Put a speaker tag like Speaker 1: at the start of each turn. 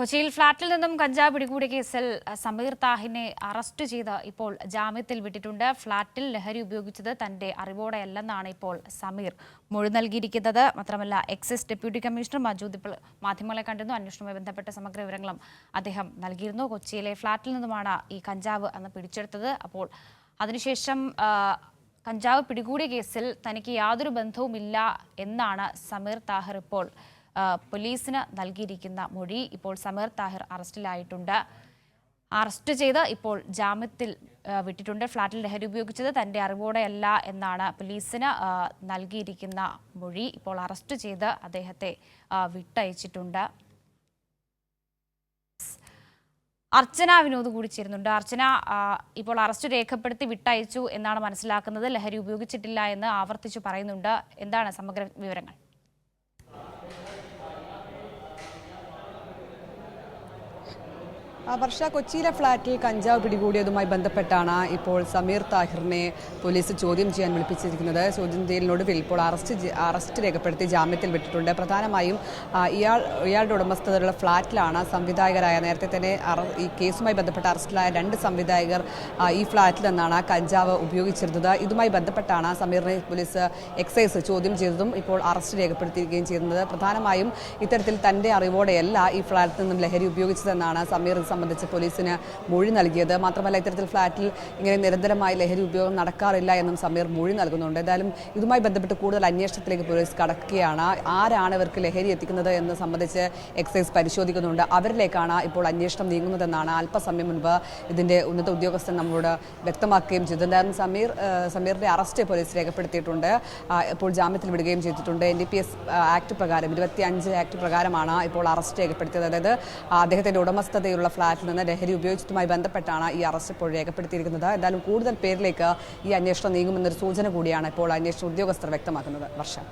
Speaker 1: കൊച്ചിയിൽ ഫ്ളാറ്റിൽ നിന്നും കഞ്ചാവ് പിടികൂടിയ കേസിൽ സമീർ താഹിനെ അറസ്റ്റ് ചെയ്ത് ഇപ്പോൾ ജാമ്യത്തിൽ വിട്ടിട്ടുണ്ട്. ഫ്ളാറ്റിൽ ലഹരി ഉപയോഗിച്ചത് തന്റെ അറിവോടെയല്ലെന്നാണ് ഇപ്പോൾ സമീർ മൊഴി നൽകിയിരിക്കുന്നത്. മാത്രമല്ല എക്സൈസ് ഡെപ്യൂട്ടി കമ്മീഷണർ മജൂദ് ഇപ്പോൾ മാധ്യമങ്ങളെ കണ്ടിരുന്നു. അന്വേഷണവുമായി ബന്ധപ്പെട്ട സമഗ്ര വിവരങ്ങളും അദ്ദേഹം നൽകിയിരുന്നു. കൊച്ചിയിലെ ഫ്ളാറ്റിൽ നിന്നുമാണ് ഈ കഞ്ചാവ് അന്ന് പിടിച്ചെടുത്തത്. അപ്പോൾ അതിനുശേഷം കഞ്ചാവ് പിടികൂടിയ കേസിൽ തനിക്ക് യാതൊരു ബന്ധവുമില്ല എന്നാണ് സമീർ താഹർ ഇപ്പോൾ പോലീസിന് നൽകിയിരിക്കുന്ന മൊഴി ഇപ്പോൾ സമീർ താഹിർ അറസ്റ്റിലായിട്ടുണ്ട്. അറസ്റ്റ് ചെയ്ത് ഇപ്പോൾ ജാമ്യത്തിൽ വിട്ടിട്ടുണ്ട്. ഫ്ളാറ്റിൽ ലഹരി ഉപയോഗിച്ചത് തന്റെ അറിവോടെയല്ല എന്നാണ് പോലീസിന് നൽകിയിരിക്കുന്ന മൊഴി ഇപ്പോൾ അറസ്റ്റ് ചെയ്ത് അദ്ദേഹത്തെ വിട്ടയച്ചിട്ടുണ്ട്. അർച്ചന വിനോദ് കൂടി ചേരുന്നുണ്ട്. അർച്ചന ഇപ്പോൾ അറസ്റ്റ് രേഖപ്പെടുത്തി വിട്ടയച്ചു എന്നാണ് മനസ്സിലാക്കുന്നത്. ലഹരി ഉപയോഗിച്ചിട്ടില്ല എന്ന് ആവർത്തിച്ചു പറയുന്നുണ്ട്. എന്താണ് സമഗ്ര വിവരങ്ങൾ?
Speaker 2: വർഷ കൊച്ചിയിലെ ഫ്ളാറ്റിൽ കഞ്ചാവ് പിടികൂടിയതുമായി ബന്ധപ്പെട്ടാണ് ഇപ്പോൾ സമീർ താഹിറിനെ പോലീസ് ചോദ്യം ചെയ്യാൻ വിളിപ്പിച്ചിരിക്കുന്നത്. ചോദ്യം ചെയ്യലിനൊടുവിൽ ഇപ്പോൾ അറസ്റ്റ് അറസ്റ്റ് രേഖപ്പെടുത്തി ജാമ്യത്തിൽ വിട്ടിട്ടുണ്ട്. പ്രധാനമായും ഇയാൾ ഇയാളുടെ ഉടമസ്ഥതയിലുള്ള ഫ്ളാറ്റിലാണ് സംവിധായകരായ നേരത്തെ തന്നെ ഈ കേസുമായി ബന്ധപ്പെട്ട അറസ്റ്റിലായ രണ്ട് സംവിധായകർ ഈ ഫ്ളാറ്റിൽ നിന്നാണ് കഞ്ചാവ് ഉപയോഗിച്ചിരുന്നത്. ഇതുമായി ബന്ധപ്പെട്ടാണ് സമീറിനെ പോലീസ് എക്സൈസ് ചോദ്യം ചെയ്തതും ഇപ്പോൾ അറസ്റ്റ് രേഖപ്പെടുത്തിയിരിക്കുകയും ചെയ്യുന്നത്. പ്രധാനമായും ഇത്തരത്തിൽ തന്റെ അറിവോടെയല്ല ഈ ഫ്ളാറ്റിൽ നിന്നും ലഹരി ഉപയോഗിച്ചതെന്നാണ് സമീർ സംബന്ധിച്ച് പോലീസിന് മൊഴി നൽകിയത്. മാത്രമല്ല ഇത്തരത്തിൽ ഫ്ളാറ്റിൽ ഇങ്ങനെ നിരന്തരമായി ലഹരി ഉപയോഗം നടക്കാറില്ല എന്നും സമീർ മൊഴി നൽകുന്നുണ്ട്. എന്തായാലും ഇതുമായി ബന്ധപ്പെട്ട് കൂടുതൽ അന്വേഷണത്തിലേക്ക് പോലീസ് കടക്കുകയാണ്. ആരാണ് ഇവർക്ക് ലഹരി എത്തിക്കുന്നത് എന്ന് സംബന്ധിച്ച് എക്സൈസ് പരിശോധിക്കുന്നുണ്ട്. അവരിലേക്കാണ് ഇപ്പോൾ അന്വേഷണം നീങ്ങുന്നതെന്നാണ് അല്പസമയം മുൻപ് ഇതിന്റെ ഉന്നത ഉദ്യോഗസ്ഥൻ നമ്മളോട് വ്യക്തമാക്കുകയും ചെയ്തു. എന്തായാലും സമീർ സമീറിന്റെ അറസ്റ്റ് പോലീസ് രേഖപ്പെടുത്തിയിട്ടുണ്ട്. ഇപ്പോൾ ജാമ്യത്തിൽ വിടുകയും ചെയ്തിട്ടുണ്ട്. N D P S act പ്രകാരം ഇരുപത്തി അഞ്ച് ആക്ട് പ്രകാരമാണ് ഇപ്പോൾ അറസ്റ്റ് രേഖപ്പെടുത്തിയത്. അതായത് അദ്ദേഹത്തിന്റെ ഉടമസ്ഥതയുള്ള ഫ്ളാറ്റിൽ നിന്ന് ലഹരി ഉപയോഗിച്ചതുമായി ബന്ധപ്പെട്ടാണ് ഈ അറസ്റ്റ് ഇപ്പോൾ രേഖപ്പെടുത്തിയിരിക്കുന്നത്. എന്തായാലും കൂടുതൽ പേരിലേക്ക് ഈ അന്വേഷണം നീങ്ങുമെന്നൊരു സൂചന കൂടിയാണ് ഇപ്പോൾ അന്വേഷണ ഉദ്യോഗസ്ഥർ വ്യക്തമാക്കുന്നത്. വർഷം